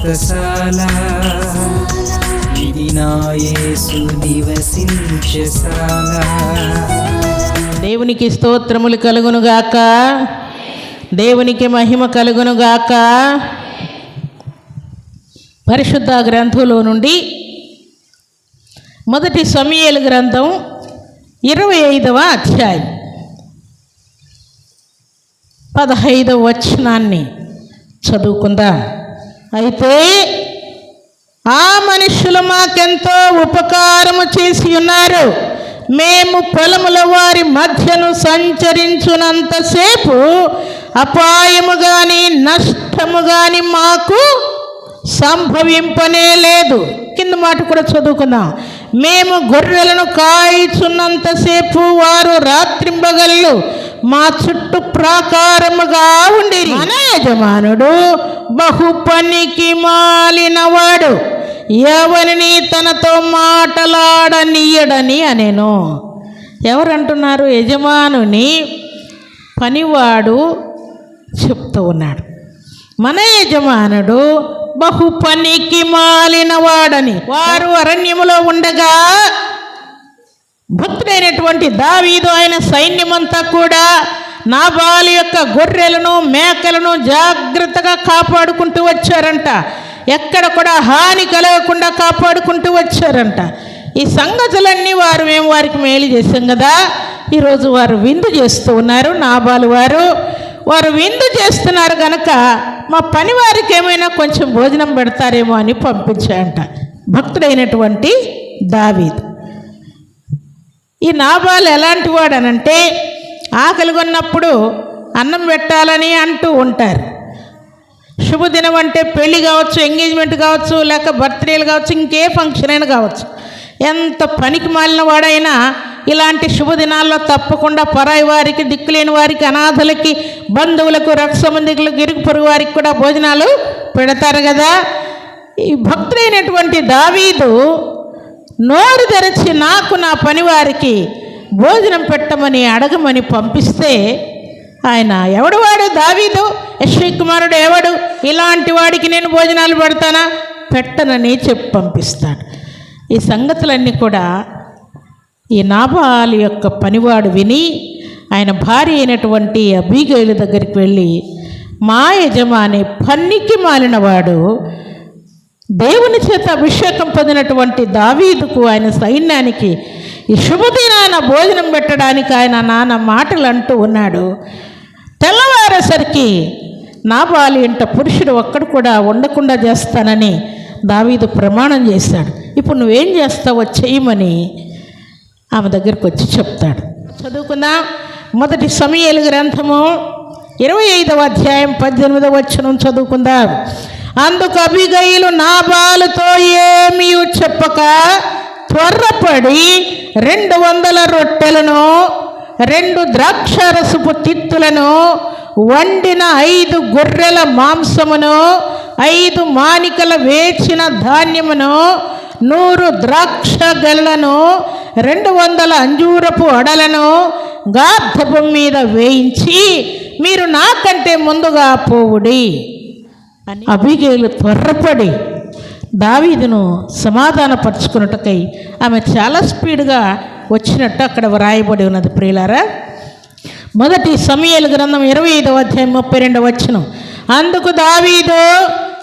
వ్రతశాల ఇది నివసించశాల దేవునికి స్తోత్రములు కలుగునుగాక. దేవునికి మహిమ కలుగునుగాక. పరిశుద్ధ గ్రంథంలో నుండి మొదటి సమయలు గ్రంథం ఇరవై ఐదవ అధ్యాయం. పదహైదవ వచనాన్ని చదువుకుందాం. అయితే ఆ మనుషులు మాకెంతో ఉపకారము చేసి ఉన్నారు. మేము పొలముల వారి మధ్యను సంచరించునంతసేపు అపాయము కానీ నష్టము కానీ మాకు సంభవింపనే లేదు. కింద మాట కూడా చదువుకుందాం. మేము గొర్రెలను కాయిచున్నంతసేపు వారు రాత్రింబగళ్ళు మా చుట్టూ ప్రాకారముగా ఉండి మన యజమానుడు బహు పనికి మాలినవాడు. ఎవరిని తనతో మాటలాడనీయడని అనేను. ఎవరంటున్నారు? యజమానుని పనివాడు చెప్తూ ఉన్నాడు. మన యజమానుడు బహు పనికి మాలినవాడని. వారు అరణ్యములో ఉండగా భక్తుడైనటువంటి దావీదు ఆయన సైన్యమంతా కూడా నాబాలి యొక్క గొర్రెలను మేకలను జాగ్రత్తగా కాపాడుకుంటూ వచ్చారంట. ఎక్కడ కూడా హాని కలగకుండా కాపాడుకుంటూ వచ్చారంట. ఈ సంగతులన్నీ వారు మేము వారికి మేలు చేశాం కదా. ఈరోజు వారు విందు చేస్తూ ఉన్నారు నాబాలు వారు. వారు విందు చేస్తున్నారు కనుక మా పని వారికి ఏమైనా కొంచెం భోజనం పెడతారేమో అని పంపించాయంట. భక్తుడైనటువంటి దావీద్. ఈ నాబాలు ఎలాంటి వాడనంటే ఆకలి కొన్నప్పుడు అన్నం పెట్టాలని అంటూ ఉంటారు. శుభదినం అంటే పెళ్ళి కావచ్చు ఎంగేజ్మెంట్ కావచ్చు లేక బర్త్డేలు కావచ్చు ఇంకే ఫంక్షన్ అయినా కావచ్చు. ఎంత పనికి మాలిన వాడైనా ఇలాంటి శుభదినాల్లో తప్పకుండా పరాయి వారికి దిక్కులేని వారికి అనాథలకి బంధువులకు రక్త సంబంధికులకు ఇరుగు పొరుగు వారికి కూడా భోజనాలు పెడతారు కదా. ఈ భక్తుడైనటువంటి దావీదు నోరు తెరిచి నాకు నా పనివారికి భోజనం పెట్టమని అడగమని పంపిస్తే ఆయన ఎవడు వాడు? దావీదు. యశ్వీ కుమారుడు ఎవడు? ఇలాంటి వాడికి నేను భోజనాలు పెడతానా? పెట్టనని చెప్పి పంపిస్తాడు. ఈ సంగతులన్నీ కూడా ఈ నాబాలు యొక్క పనివాడు విని ఆయన భార్య అయినటువంటి అబీగైలు దగ్గరికి వెళ్ళి మా యజమాని పన్నికి మాలినవాడు దేవుని చేత అభిషేకం పొందినటువంటి దావీదుకు ఆయన సైన్యానికి ఈ శుభదినాన భోజనం పెట్టడానికి ఆయన నాన్న మాటలు అంటూ ఉన్నాడు. తెల్లవారేసరికి నాబాలి ఇంట పురుషుడు ఒక్కడు కూడా ఉండకుండా చేస్తానని దావీదు ప్రమాణం చేశాడు. ఇప్పుడు నువ్వేం చేస్తావో చేయమని ఆమె దగ్గరికి వచ్చి చెప్తాడు. చదువుకుందాం. మొదటి సమయలు గ్రంథము ఇరవై ఐదవ అధ్యాయం పద్దెనిమిదవ వచ్చనం చదువుకుందాం. అందుకు అభిగయులు నాబాలుతో ఏమీ చెప్పక త్వరపడి రెండు వందల రొట్టెలను రెండు ద్రాక్షారసపు తిత్తులను వండిన ఐదు గొర్రెల మాంసమును ఐదు మానికల వేచిన ధాన్యమును నూరు ద్రాక్ష గెలను రెండు వందల అంజూరపు అడలను గార్ధపం మీద వేయించి మీరు నాకంటే ముందుగా పోవుడి. అని అబిగేలు త్వరపడి దావీదును సమాధానపరుచుకున్నట్టుకై ఆమె చాలా స్పీడ్గా వచ్చినట్టు అక్కడ వ్రాయబడి ఉన్నది ప్రియులారా. మొదటి సమయాల గ్రంథం ఇరవై ఐదవ అధ్యాయం ముప్పై రెండవ వచ్చిన అందుకు దావీదు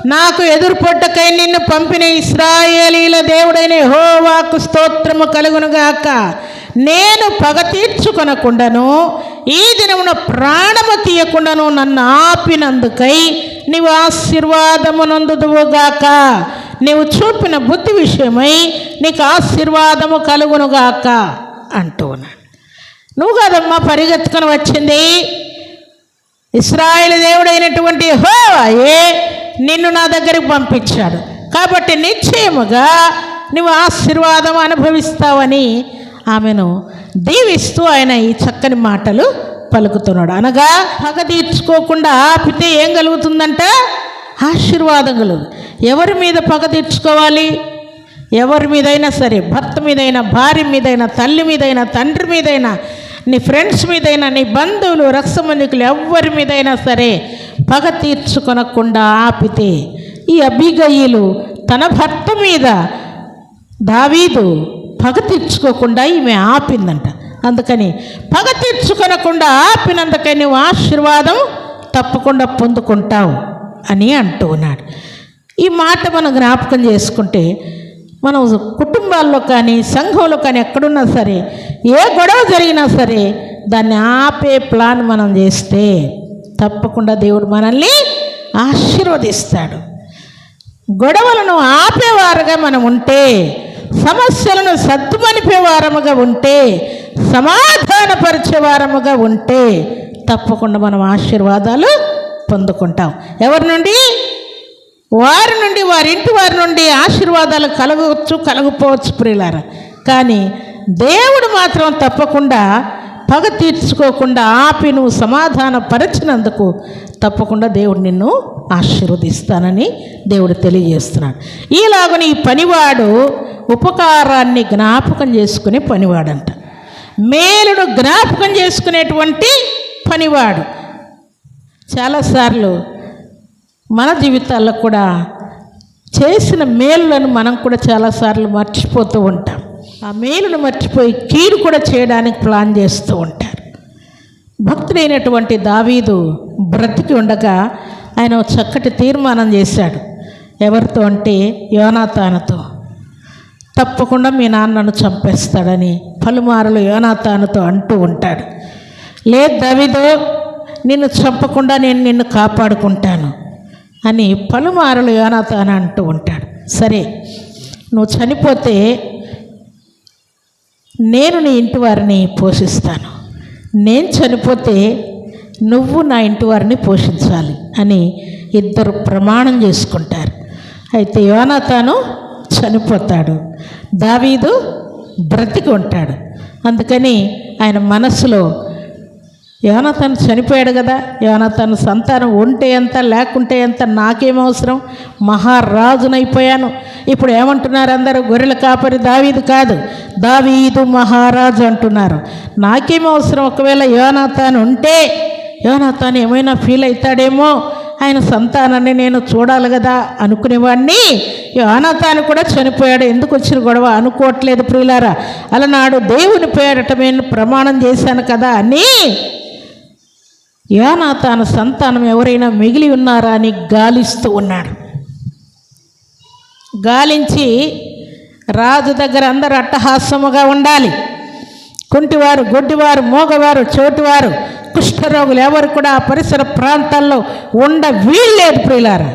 నాకు ఎదురుపొట్టకై నిన్ను పంపిన ఇస్రాయేలీల దేవుడైన హోవాకు స్తోత్రము కలుగునుగాక నేను పగ తీర్చుకొనకుండాను ఈ దినమున ప్రాణము తీయకుండాను నన్ను ఆపినందుకై నీవు ఆశీర్వాదమునందుదువుగాక నీవు చూపిన బుద్ధి విషయమై నీకు ఆశీర్వాదము కలుగునుగాక అంటూ ఉన్నాడు. నువ్వు కదమ్మా పరిగెత్తుకుని వచ్చింది. ఇస్రాయేల్ దేవుడైనటువంటి హోవాయే నిన్ను నా దగ్గరికి పంపించాడు. కాబట్టి నిశ్చయముగా నువ్వు ఆశీర్వాదం అనుభవిస్తావని ఆమెను దీవిస్తూ ఆయన ఈ చక్కని మాటలు పలుకుతున్నాడు. అనగా పగ తీర్చుకోకుండా ఆపితే ఏం కలుగుతుందంట? ఆశీర్వాదం ఎవరి మీద పగ తీర్చుకోవాలి? ఎవరి మీదైనా సరే భర్త మీదైనా భార్య మీదైనా తల్లి మీదైనా తండ్రి మీదైనా నీ ఫ్రెండ్స్ మీదైనా నీ బంధువులు రక్తమందికులు ఎవరి మీదైనా సరే పగ తీర్చుకొనకుండా ఆపితే ఈ అబిగయ్యలు తన భర్త మీద దావీదు పగ తీర్చుకోకుండా ఈమె ఆపిందంట. అందుకని పగ తీర్చుకొనకుండా ఆపినందుకై నువ్వు ఆశీర్వాదం తప్పకుండా పొందుకుంటావు. అని అంటూ ఉన్నాడు. ఈ మాట మనం జ్ఞాపకం చేసుకుంటే మనం కుటుంబాల్లో కానీ సంఘంలో కానీ ఎక్కడున్నా సరే ఏ గొడవ జరిగినా సరే దాన్ని ఆపే ప్లాన్ మనం చేస్తే తప్పకుండా దేవుడు మనల్ని ఆశీర్వదిస్తాడు. గొడవలను ఆపేవారుగా మనం ఉంటే సమస్యలను సద్దుమనిపేవారముగా ఉంటే సమాధానపరిచేవారముగా ఉంటే తప్పకుండా మనం ఆశీర్వాదాలు పొందుకుంటాం. ఎవరి నుండి? వారి నుండి వారి ఇంటి వారి నుండి ఆశీర్వాదాలు కలగవచ్చు కలగపోవచ్చు ప్రియులారా. కానీ దేవుడు మాత్రం తప్పకుండా పగ తీర్చుకోకుండా ఆపి నువ్వు సమాధాన పరిచినందుకు తప్పకుండా దేవుడు నిన్ను ఆశీర్వదిస్తానని దేవుడు తెలియజేస్తున్నాడు. ఈలాగని ఈ పనివాడు ఉపకారాన్ని జ్ఞాపకం చేసుకునే పనివాడంట. మేలును జ్ఞాపకం చేసుకునేటువంటి పనివాడు. చాలాసార్లు మన జీవితాల్లో కూడా చేసిన మేలులను మనం కూడా చాలాసార్లు మర్చిపోతూ ఉంటాం. ఆ మేలును మర్చిపోయి కీడు కూడా చేయడానికి ప్లాన్ చేస్తూ ఉంటారు. భక్తుడైనటువంటి దావీదు బ్రతికి ఉండగా ఆయన చక్కటి తీర్మానం చేశాడు. ఎవరితో అంటే యోనాతానుతో. తప్పకుండా మీ నాన్నను చంపేస్తాడని పలుమారులు యోనాతానుతో అంటూ ఉంటాడు. లేదు దావీదో నిన్ను చంపకుండా నేను నిన్ను కాపాడుకుంటాను అని పలుమారులు యోనాతాను అంటూ ఉంటాడు. సరే నువ్వు చనిపోతే నేను నీ ఇంటి వారిని పోషిస్తాను. నేను చనిపోతే నువ్వు నా ఇంటి వారిని పోషించాలి అని ఇద్దరు ప్రమాణం చేసుకుంటారు. అయితే యోనాతాను చనిపోతాడు. దావీదు బ్రతికి ఉంటాడు. అందుకని ఆయన మనసులో యోనతను చనిపోయాడు కదా యోనతను సంతానం ఉంటే ఎంత లేకుంటే ఎంత నాకేం అవసరం? మహారాజునైపోయాను. ఇప్పుడు ఏమంటున్నారు అందరూ? గొర్రెల కాపరి దావీదు కాదు. దావీదు మహారాజు అంటున్నారు. నాకేం అవసరం? ఒకవేళ యోనాతాను ఉంటే యోనాతాను ఏమైనా ఫీల్ అవుతాడేమో? ఆయన సంతానాన్ని నేను చూడాలి కదా అనుకునేవాడిని యోనాతాను కూడా చనిపోయాడు. ఎందుకు వచ్చిన గొడవ? అనుకోవట్లేదు ప్రియులారా. అలనాడు దేవుని పేరట నేను ప్రమాణం చేశాను కదా అని యోనాతాను సంతానం ఎవరైనా మిగిలి ఉన్నారా అని గాలిస్తూ ఉన్నాడు. గాలించి రాజు దగ్గర అందరూ అట్టహాసముగా ఉండాలి. కుంటివారు గొడ్డివారు మోగవారు చోటువారు కుష్ఠరోగులు ఎవరు కూడా ఆ పరిసర ప్రాంతాల్లో ఉండ వీల్లేదు ప్రియులారా.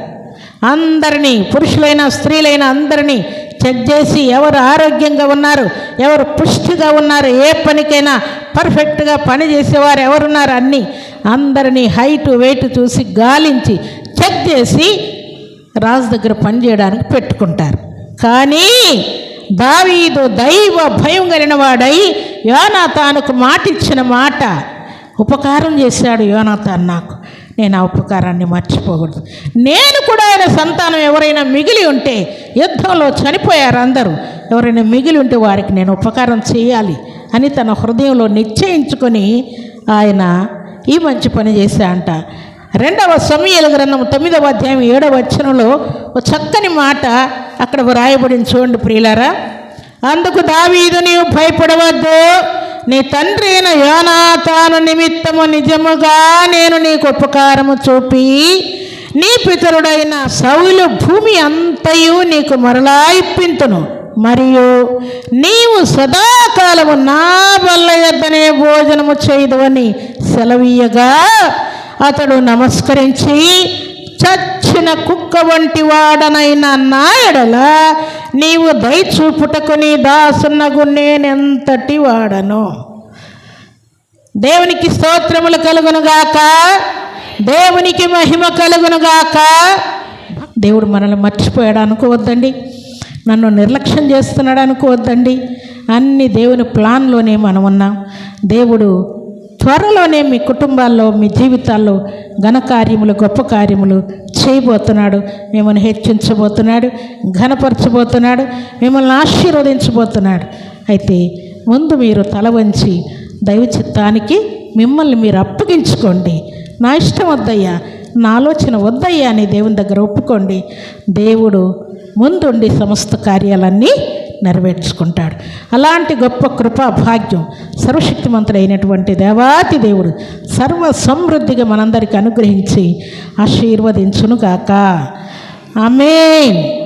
అందరినీ పురుషులైన స్త్రీలైన అందరినీ చెక్ చేసి ఎవరు ఆరోగ్యంగా ఉన్నారు ఎవరు పుష్టిగా ఉన్నారు ఏ పనికైనా పర్ఫెక్ట్గా పని చేసేవారు ఎవరున్నారు అన్నీ అందరినీ హైట్ వెయిట్ చూసి గాలించి చెక్ చేసి రాజు దగ్గర పని చేయడానికి పెట్టుకుంటారు. కానీ దావీదు దైవ భయం కలిగిన వాడై యోనాతానుకు మాట ఇచ్చిన మాట ఉపకారం చేశాడు యోనాథాన్ నాకు. నేను ఆ ఉపకారాన్ని మర్చిపోకూడదు. నేను కూడా ఆయన సంతానం ఎవరైనా మిగిలి ఉంటే యుద్ధంలో చనిపోయారు అందరూ. ఎవరైనా మిగిలి ఉంటే వారికి నేను ఉపకారం చేయాలి అని తన హృదయంలో నిశ్చయించుకొని ఆయన ఈ మంచి పని చేశా అంట. రెండవ సమయల గ్రంథం తొమ్మిదవ అధ్యాయం ఏడవ వచనంలో ఒక చక్కని మాట అక్కడ వ్రాయబడింది చూడండి ప్రియులారా. అందుకు దావీదు నీవు భయపడవద్దు. నీ తండ్రి అయిన యోనాతాను నిమిత్తము నిజముగా నేను నీకు ఉపకారము చూపి నీ పితరుడైన సౌలు భూమి అంతయు నీకు మరలా ఇప్పింతును. మరియు నీవు సదాకాలము నా బల్ల యొద్దనే భోజనము చేయదువని సెలవీయగా అతడు నమస్కరించి చచ్చిన కుక్క వంటి వాడనైన నాయడల నీవు దయచూపుటకు నీ దాసున్నగు నేనెంతటి వాడను. దేవునికి స్తోత్రములు కలుగునుగాక. దేవునికి మహిమ కలుగునుగాక. దేవుడు మనల్ని మర్చిపోయాడు అనుకోవద్దండి. నన్ను నిర్లక్ష్యం చేస్తున్నాడు అనుకోవద్దండి. అన్ని దేవుని ప్లాన్లోనే మనం ఉన్నాం దేవుడు త్వరలోనే మీ కుటుంబాల్లో మీ జీవితాల్లో ఘనకార్యములు గొప్ప కార్యములు చేయబోతున్నాడు. మిమ్మల్ని హెచ్చించబోతున్నాడు ఘనపరచబోతున్నాడు మిమ్మల్ని ఆశీర్వదించబోతున్నాడు. అయితే ముందు మీరు తల వంచి దైవ చిత్తానికి మిమ్మల్ని మీరు అప్పగించుకోండి. నా ఇష్టం వద్దయ్యా నా ఆలోచన వద్దయ్యా అని దేవుని దగ్గర ఒప్పుకోండి. దేవుడు ముందుండి సమస్త కార్యాలన్నీ నెరవేర్చుకుంటాడు. అలాంటి గొప్ప కృపా భాగ్యం సర్వశక్తిమంతుడైనటువంటి దేవాతి దేవుడు సర్వ సమృద్ధిగా మనందరికీ అనుగ్రహించి ఆశీర్వదించునుగాక. ఆమెన్.